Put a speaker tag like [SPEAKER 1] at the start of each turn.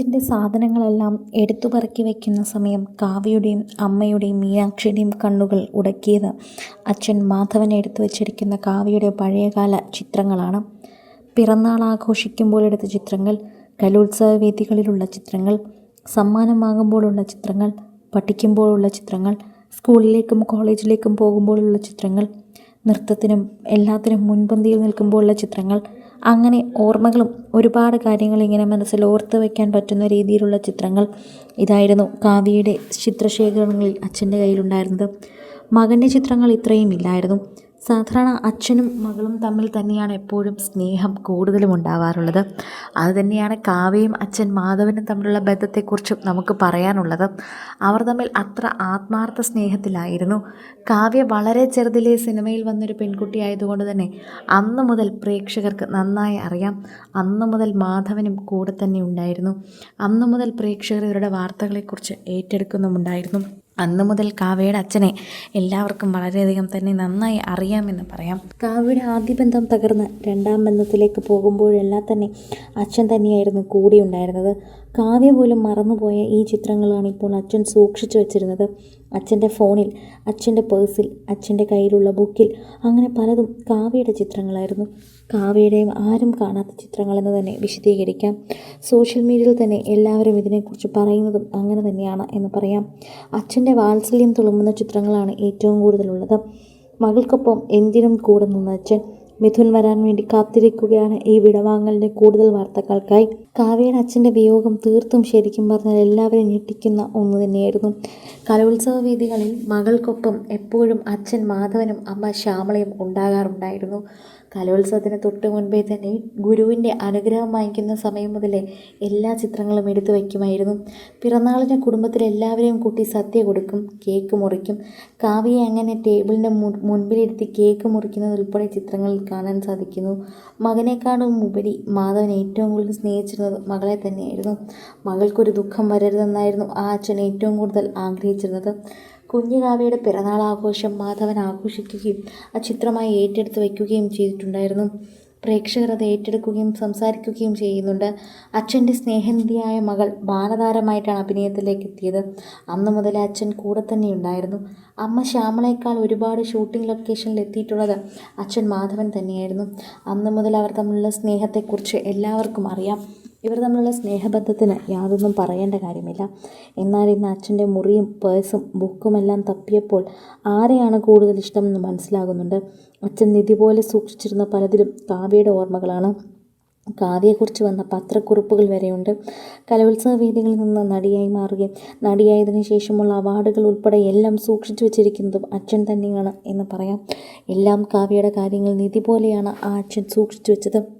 [SPEAKER 1] കിച്ചന്റെ സാധനങ്ങളെല്ലാം എടുത്തു പറക്കി വയ്ക്കുന്ന സമയം കാവ്യയുടെയും അമ്മയുടെയും മീനാക്ഷിയുടെയും കണ്ണുകൾ ഉടക്കിയത് അച്ഛൻ മാധവനെ എടുത്തു വച്ചിരിക്കുന്ന കാവ്യയുടെ പഴയകാല ചിത്രങ്ങളാണ്. പിറന്നാൾ ആഘോഷിക്കുമ്പോൾ എടുത്ത ചിത്രങ്ങൾ കലോത്സവ വേദികളിലുള്ള ചിത്രങ്ങൾ സമ്മാനം വാങ്ങുമ്പോഴുള്ള ചിത്രങ്ങൾ പഠിക്കുമ്പോഴുള്ള ചിത്രങ്ങൾ സ്കൂളിലേക്കും കോളേജിലേക്കും പോകുമ്പോഴുള്ള ചിത്രങ്ങൾ നൃത്തത്തിനും എല്ലാത്തിനും മുൻപന്തിയിൽ നിൽക്കുമ്പോഴുള്ള ചിത്രങ്ങൾ അങ്ങനെ ഓർമ്മകളും ഒരുപാട് കാര്യങ്ങൾ ഇങ്ങനെ മനസ്സിൽ ഓർത്ത് വയ്ക്കാൻ പറ്റുന്ന രീതിയിലുള്ള ചിത്രങ്ങൾ ഇതായിരുന്നു കാവ്യയുടെ ചിത്രശേഖരങ്ങളിൽ അച്ഛന്റെ കയ്യിലുണ്ടായിരുന്നത്. മകന്റെ ചിത്രങ്ങൾ ഇത്രയും ഇല്ലായിരുന്നു. സാധാരണ അച്ഛനും മകളും തമ്മിൽ തന്നെയാണ് എപ്പോഴും സ്നേഹം കൂടുതലും ഉണ്ടാവാറുള്ളത്. അതുതന്നെയാണ് കാവ്യയും അച്ഛൻ മാധവനും തമ്മിലുള്ള ബന്ധത്തെക്കുറിച്ചും നമുക്ക് പറയാനുള്ളത്. അവർ തമ്മിൽ അത്ര ആത്മാർത്ഥ സ്നേഹത്തിലായിരുന്നു. കാവ്യ വളരെ ചെറുതിലെ സിനിമയിൽ വന്നൊരു പെൺകുട്ടി ആയതുകൊണ്ട് തന്നെ അന്ന് മുതൽ പ്രേക്ഷകർക്ക് നന്നായി അറിയാം. അന്ന് മുതൽ മാധവനും കൂടെ തന്നെ ഉണ്ടായിരുന്നു. അന്ന് മുതൽ പ്രേക്ഷകർ ഇവരുടെ വാർത്തകളെക്കുറിച്ച് ഏറ്റെടുക്കുന്നുമുണ്ടായിരുന്നു. അന്ന് മുതൽ കാവ്യയുടെ അച്ഛനെ എല്ലാവർക്കും വളരെയധികം തന്നെ നന്നായി അറിയാമെന്ന് പറയാം. കാവ്യയുടെ ആദ്യ ബന്ധം തകർന്ന് രണ്ടാം ബന്ധത്തിലേക്ക് പോകുമ്പോഴെല്ലാം തന്നെ അച്ഛൻ തന്നെയായിരുന്നു കൂടെ ഉണ്ടായിരുന്നത് കാവ്യ പോലും മറന്നുപോയ ഈ ചിത്രങ്ങളാണ് ഇപ്പോൾ അച്ഛൻ സൂക്ഷിച്ചു വച്ചിരുന്നത്. അച്ഛന്റെ ഫോണിൽ അച്ഛന്റെ പേഴ്സിൽ അച്ഛന്റെ കയ്യിലുള്ള ബുക്കിൽ അങ്ങനെ പലതും കാവ്യയുടെ ചിത്രങ്ങളായിരുന്നു. കാവ്യയുടെയും ആരും കാണാത്ത ചിത്രങ്ങളെന്ന് തന്നെ വിശദീകരിക്കാം. സോഷ്യൽ മീഡിയയിൽ തന്നെ എല്ലാവരും ഇതിനെക്കുറിച്ച് പറയുന്നതും അങ്ങനെ തന്നെയാണ് എന്ന് പറയാം. അച്ഛന്റെ വാത്സല്യം തുളുമ്പുന്ന ചിത്രങ്ങളാണ് ഏറ്റവും കൂടുതലുള്ളത്. മകൾക്കൊപ്പം എന്തിനും കൂടെ നിന്ന അച്ഛൻ മിഥുൻ വരാൻ വേണ്ടി കാത്തിരിക്കുകയാണ് ഈ വിടവാങ്ങലിന്റെ കൂടുതൽ വാർത്തകൾക്കായി. കാവ്യയുടെ അച്ഛന്റെ വിയോഗം തീർത്തും ശരിക്കും പറഞ്ഞാൽ എല്ലാവരും ഞെട്ടിക്കുന്ന ഒന്ന് തന്നെയായിരുന്നു. കലോത്സവ വേദികളിൽ മകൾക്കൊപ്പം എപ്പോഴും അച്ഛൻ മാധവനും അമ്മ ശ്യാമളയും ഉണ്ടാകാറുണ്ടായിരുന്നു. കലോത്സവത്തിന് തൊട്ട് മുൻപേ തന്നെ ഗുരുവിന്റെ അനുഗ്രഹം വാങ്ങിക്കുന്ന സമയം മുതലേ എല്ലാ ചിത്രങ്ങളും എടുത്തു വയ്ക്കുമായിരുന്നു. പിറന്നാളിന് കുടുംബത്തിലെ എല്ലാവരെയും കൂട്ടി സദ്യ കൊടുക്കും കേക്ക് മുറിക്കും. കാവ്യയെ അങ്ങനെ ടേബിളിന്റെ മുൻപിലിരുത്തി കേക്ക് മുറിക്കുന്നത് ഉൾപ്പെടെ ചിത്രങ്ങളിൽ കാണാൻ സാധിക്കുന്നു. മകനേക്കാളും ഉപരി മാധവൻ ഏറ്റവും കൂടുതൽ സ്നേഹിച്ചിരുന്നത് മകളെ തന്നെയായിരുന്നു. മകൾക്കൊരു ദുഃഖം വരരുതെന്നായിരുന്നു ആ അച്ഛൻ ഏറ്റവും കൂടുതൽ ആഗ്രഹിച്ചിരുന്നത്. കുഞ്ഞു കാവ്യയുടെ പിറന്നാൾ ആഘോഷം മാധവൻ ആഘോഷിക്കുകയും ആ ചിത്രമായി ഏറ്റെടുത്ത് വയ്ക്കുകയും ചെയ്തിട്ടുണ്ടായിരുന്നു. പ്രേക്ഷകർ അത് ഏറ്റെടുക്കുകയും സംസാരിക്കുകയും ചെയ്യുന്നുണ്ട്. അച്ഛന്റെ സ്നേഹനിധിയായ മകൾ ബാലതാരമായിട്ടാണ് അഭിനയത്തിലേക്ക് എത്തിയത്. അന്ന് മുതൽ അച്ഛൻ കൂടെ തന്നെ ഉണ്ടായിരുന്നു. അമ്മ ശ്യാമളേക്കാൾ ഒരുപാട് ഷൂട്ടിംഗ് ലൊക്കേഷനിൽ എത്തിയിട്ടുള്ളത് അച്ഛൻ മാധവൻ തന്നെയായിരുന്നു. അന്ന് മുതൽ അവർ തമ്മിലുള്ള സ്നേഹത്തെക്കുറിച്ച് എല്ലാവർക്കും അറിയാം. ഇവർ തമ്മിലുള്ള സ്നേഹബന്ധത്തിന് യാതൊന്നും പറയേണ്ട കാര്യമില്ല. എന്നാൽ ഇന്ന് അച്ഛന്റെ മുറിയും പേഴ്സും ബുക്കുമെല്ലാം തപ്പിയപ്പോൾ ആരെയാണ് കൂടുതൽ ഇഷ്ടം എന്ന് മനസ്സിലാകുന്നുണ്ട്. അച്ഛൻ നിധി പോലെ സൂക്ഷിച്ചിരുന്ന പലതിലും കാവ്യയുടെ ഓർമ്മകളാണ്. കാവ്യയെക്കുറിച്ച് വന്ന പത്രക്കുറിപ്പുകൾ വരെയുണ്ട്. കലോത്സവ വേദികളിൽ നിന്ന് നടിയായി മാറുകയും നടിയായതിനു ശേഷമുള്ള അവാർഡുകൾ ഉൾപ്പെടെ എല്ലാം സൂക്ഷിച്ചു വച്ചിരിക്കുന്നതും അച്ഛൻ തന്നെയാണ് എന്ന് പറയാം. എല്ലാം കാവ്യയുടെ കാര്യങ്ങൾ നിധി പോലെയാണ് ആ അച്ഛൻ സൂക്ഷിച്ചു വെച്ചത്.